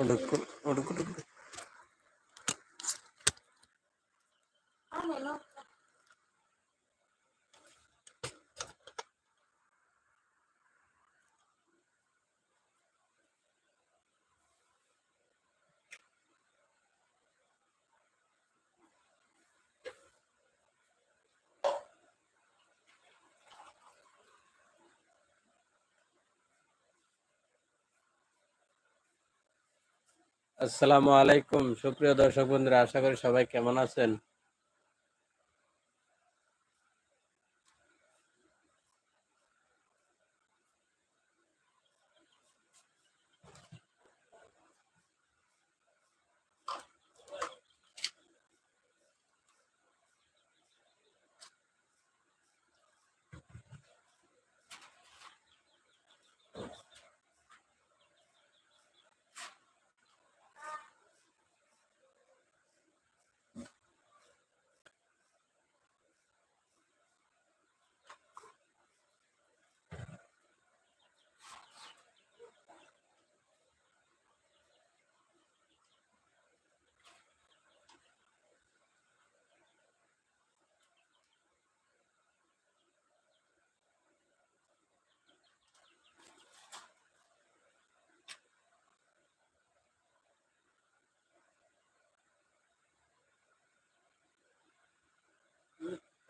ഒടുക്കും ഒടുക്കും আসসালামু আলাইকুম। সুপ্রিয় দর্শক বন্ধুরা আশা করি সবাই কেমন আছেন?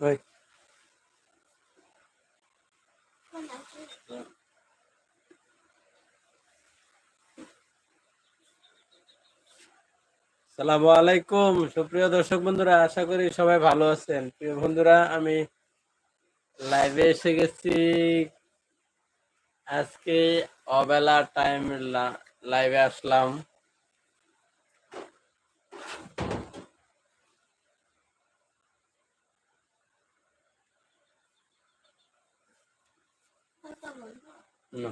ওই সালামু আলাইকুম। সুপ্রিয় দর্শক বন্ধুরা, আশা করি সবাই ভালো আছেন। প্রিয় বন্ধুরা, আমি লাইভে এসে গেছি। আজকে অবেলা টাইম লাইভে আসলাম। না?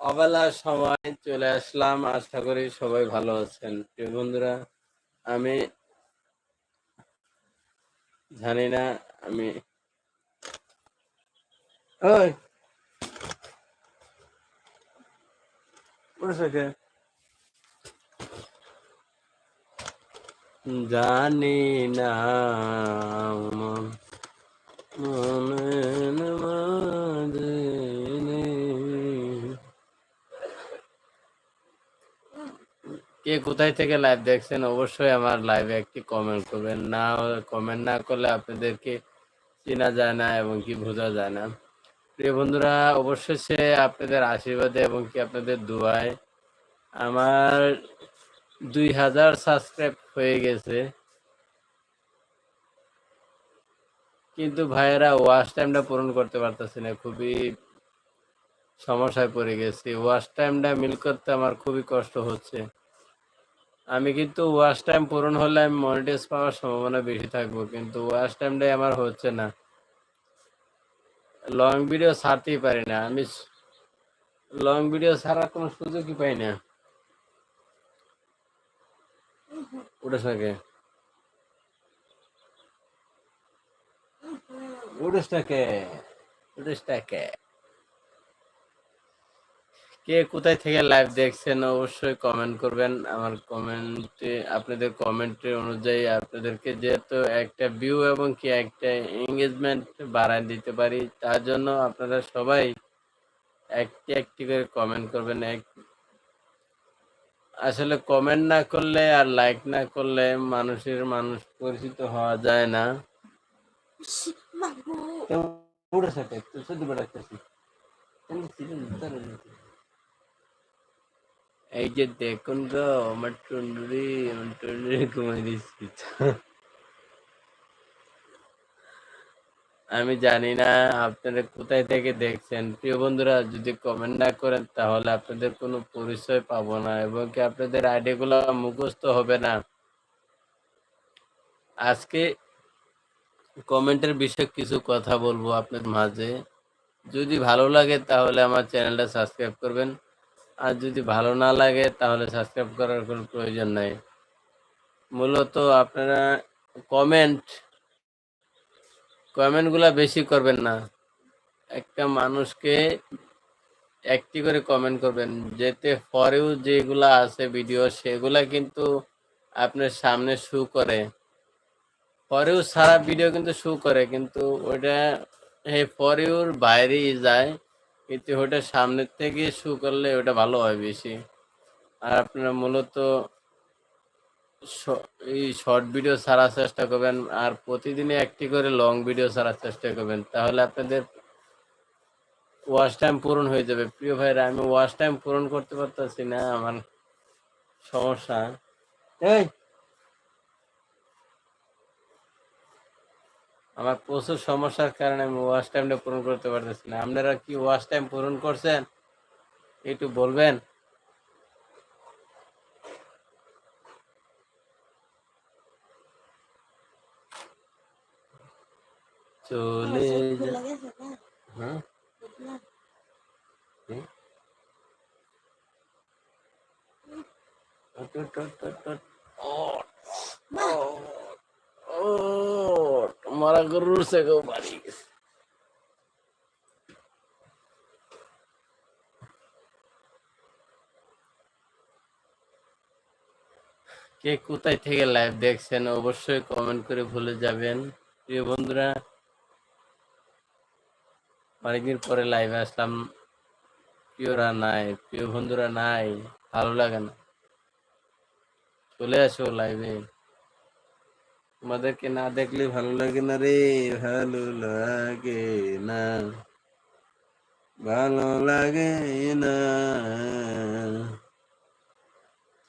অবেলার সময় চলে আসলাম, আশা করি সবাই ভালো আছেন। প্রিয় বন্ধুরা, আমি জানি না, আমি ওই! উঠেছে কে? জানি না মন মনের মাঝে। কে কোথায় থেকে লাইভ দেখছেন, অবশ্যই আমার লাইভে একটি কমেন্ট করবেন না কমেন্ট না করলে আপনাদেরকে চেনা যায় না এবং কি বোঝা যায় না প্রিয় বন্ধুরা অবশ্যই সে আপনাদের আশীর্বাদে এবং কি আপনাদের দোয়ায় আমার দুই হাজার সাবস্ক্রাইব হয়ে গেছে। কিন্তু ভাইয়েরা ওয়াশ টাইমটা পূরণ করতে পারতেছি না, খুবই সমস্যায় পড়ে গেছি। ওয়াশ টাইমটা মিল করতে আমার খুবই কষ্ট হচ্ছে। আমি কিন্তু ওয়াশ টাইম পূরণ হলে আমি মনিটাইজ পাওয়ার সম্ভাবনা বেশি থাকব, কিন্তু ওয়াশ টাইমটাই আমার হচ্ছে না। লং ভিডিও ছাড়তেই পারি না। আমি লং ভিডিও ছাড়ার কোনো সুযোগই পাই না। উঠে থাকে। উঠেসটাকে উঠেসটাকে কে কোথায় থেকে লাইভ দেখছেন অবশ্যই কমেন্ট করবেন। আমার কমেন্টে আপনাদের কমেন্টের অনুযায়ী আপনাদেরকে যেহেতু একটা ভিউ এবং কি একটা এঙ্গেজমেন্ট বাড়ায় দিতে পারি তার জন্য আপনারা সবাই একটি একটি করে কমেন্ট করবেন। এক আসলে কমেন্ট না করলে আর লাইক না করলে মানুষের মানুষ পরিচিত হওয়া যায় না। পুরো সাথে শুধু বেড়াচ্ছি এই যে দেখুন গো আমার টুন্ডুরি আমার টুন্ডুরি দিচ্ছি আমি জানি না আপনারা কোথায় থেকে দেখছেন প্রিয় বন্ধুরা যদি কমেন্ট না করেন তাহলে আপনাদের কোনো পরিচয় পাবো না এবং কি আপনাদের আইডিগুলো মুখস্থ হবে না আজকে কমেন্টের বিষয়ে কিছু কথা বলব আপনাদের মাঝে যদি ভালো লাগে তাহলে আমার চ্যানেলটা সাবস্ক্রাইব করবেন আর যদি ভালো না লাগে, তাহলে সাবস্ক্রাইব করার কোনো প্রয়োজন নাই। মূলত আপনারা কমেন্ট কমেন্টগুলা বেশি করবেন না। একটা মানুষকে একটি করে কমেন্ট করবেন, যেতে পরেও যেগুলা আছে ভিডিও সেগুলা কিন্তু আপনার সামনে শু করে। পরেও সারা ভিডিও কিন্তু শু করে, কিন্তু ওইটা এই পরেওর বাইরেই যায়। কিন্তু ওটা সামনের থেকে শু করলে ওটা ভালো হয় বেশি। আর আপনারা মূলত এই শর্ট ভিডিও ছাড়ার চেষ্টা করবেন, আর প্রতিদিনে একটি করে লং ভিডিও ছাড়ার চেষ্টা করবেন। তাহলে আপনাদের ওয়াচ টাইম পূরণ হয়ে যাবে। প্রিয় ভাইরা, আমি ওয়াচ টাইম পূরণ করতে পারতেছি না, আমার সমস্যা। এই আমার প্রচুর সমস্যার কারণে আমি ওয়াচ টাইমটা পূরণ করতে পারতেছি না। আপনারা কি ওয়াচ টাইম পূরণ করছেন? একটু বলবেন? চলে যা হ্যাঁ। টট টট টট টট টট। ওট, ওট, ওট। মারা গরুর সেগো বাড়ি গেছে। কে কোথায় থেকে লাইভ দেখছেন অবশ্যই কমেন্ট করে ভুলে যাবেন। প্রিয় বন্ধুরা, অনেকদিন পরে লাইভে আসলাম। প্রিয়রা নাই, প্রিয় বন্ধুরা নাই, ভালো লাগে না। চলে আসো লাইভে তোমাদেরকে না দেখলে ভালো লাগে না রে? ভালো লাগে না। ভালো লাগে না।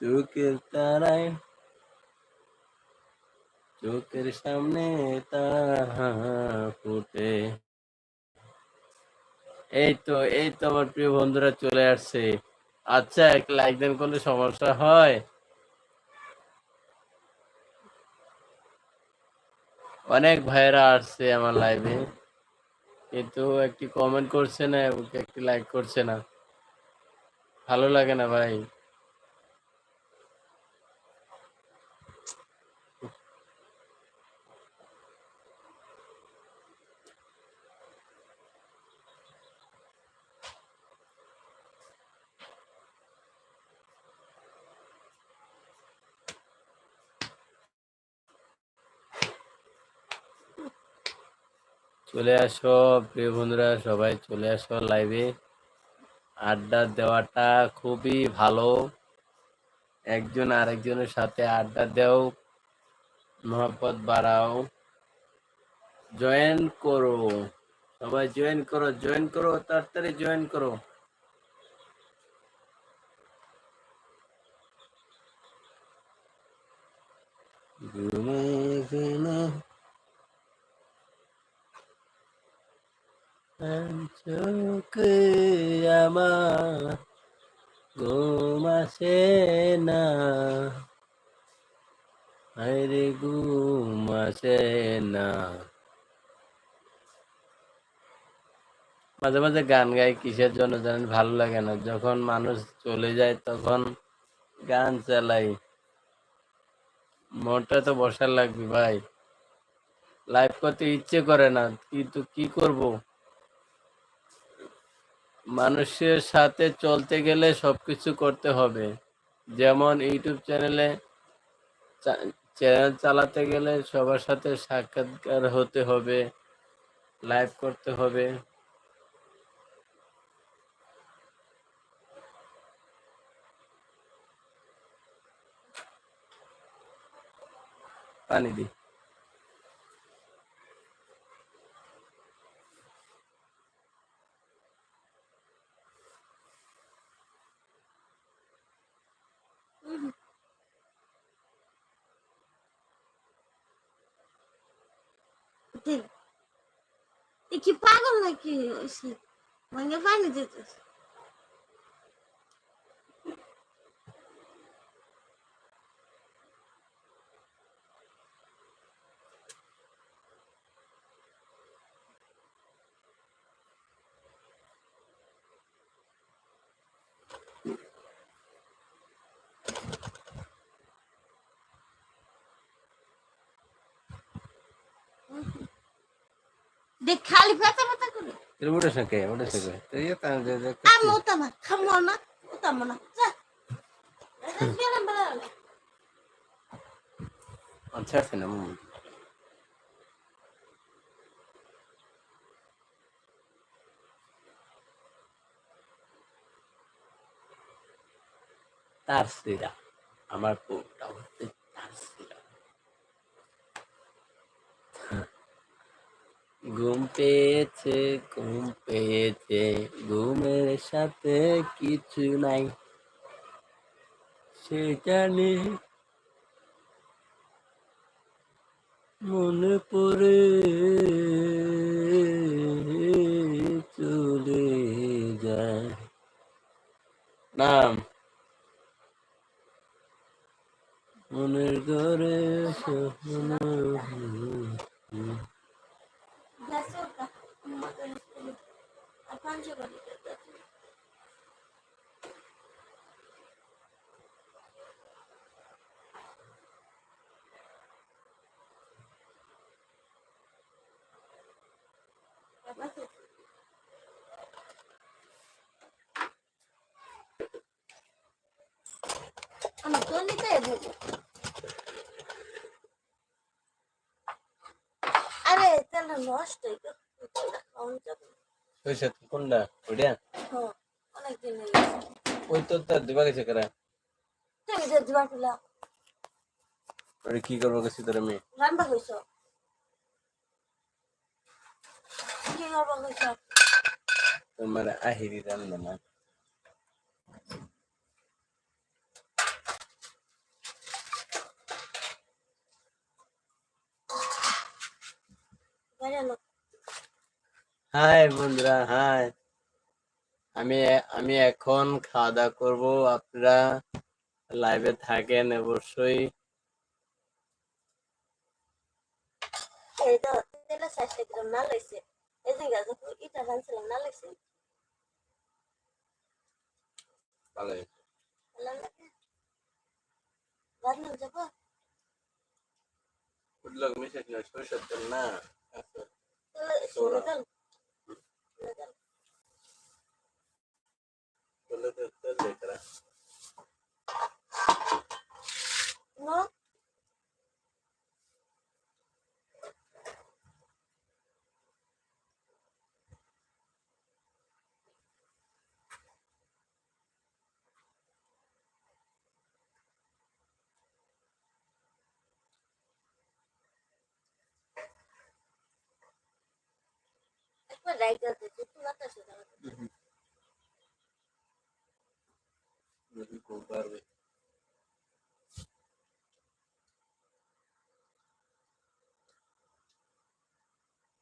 চোখের তারায়, চোখের সামনে ফুটে। এই তো এই তো আমার প্রিয় বন্ধুরা চলে আসছে। আচ্ছা এক লাইক দেন কোনো সমস্যা হয়। অনেক ভাইয়েরা আসছে আমার লাইভে কিন্তু একটি কমেন্ট করছে না এবং একটি লাইক করছে না। ভালো লাগে না ভাই। চলে আসো, প্রিয় বন্ধুরা, সবাই চলে আসো লাইভে আড্ডা দেওয়াটা খুবই ভালো। একজন আরেকজনের সাথে আড্ডা দেও, মহব্বত বাড়াও। জয়েন করো। সবাই জয়েন করো জয়েন করো, তাড়াতাড়ি জয়েন করো। ঘুমাবে চোখে না। না। মাঝে মাঝে গান গাই, কিসের জন্য জানেন? ভালো লাগে না। যখন মানুষ চলে যায়, তখন গান চালাই। মনটা তো বসার লাগবে, ভাই। লাইভ করতে ইচ্ছে করে না, কিন্তু কি করব? মানুষের সাথে চলতে গেলে সবকিছু করতে হবে। যেমন ইউটিউব চ্যানেলে চ্যানেল চালাতে গেলে সবার সাথে সাক্ষাৎকার হতে হবে, লাইভ করতে হবে। পানি দি পাগল নাকি ওইসে ভাঙে পানি দিতেছ দেখ খালি ব্যথা ব্যথা করে এর উঠে থাকে উঠে থাকে তো ইয়ে তা যে যে আমি ওতাম না খামো না ওতাম না। যা। আচ্ছা আছে না মুম। তার সিরা আমার বউটা হচ্ছে তার সিরা ঘুম পেয়েছে ঘুম পেয়েছে। ঘুমের সাথে কিছু নাই। সে জানে মনে পড়ে চলে যায়। নাম। মনের ঘরে স্বপ্ন গ্যাস ওটা আর পাঁচশো করে আমি তো নিতে বলব আরে তেলটা নষ্ট হয়ে। সৈশদ কোনটা? ওইটা? হ্যাঁ, অনেকদিন ওই তো তার দিবা গেছে করা? তুমি যে দিবার পেলা ওটা কি করব গেছি তোর আমি রান্না হয়েছ কি করব হয়েছ তোমার আহিরি রান্না না। হাই বন্ধুরা হাই আমি আমি এখন খাওয়া দাওয়া করব। আপনারা লাইভে থাকেন অবশ্যই। এই তো তেলের শেষে কিরম না লাগছে? এই যে গাছ ইটা রানছিলাম না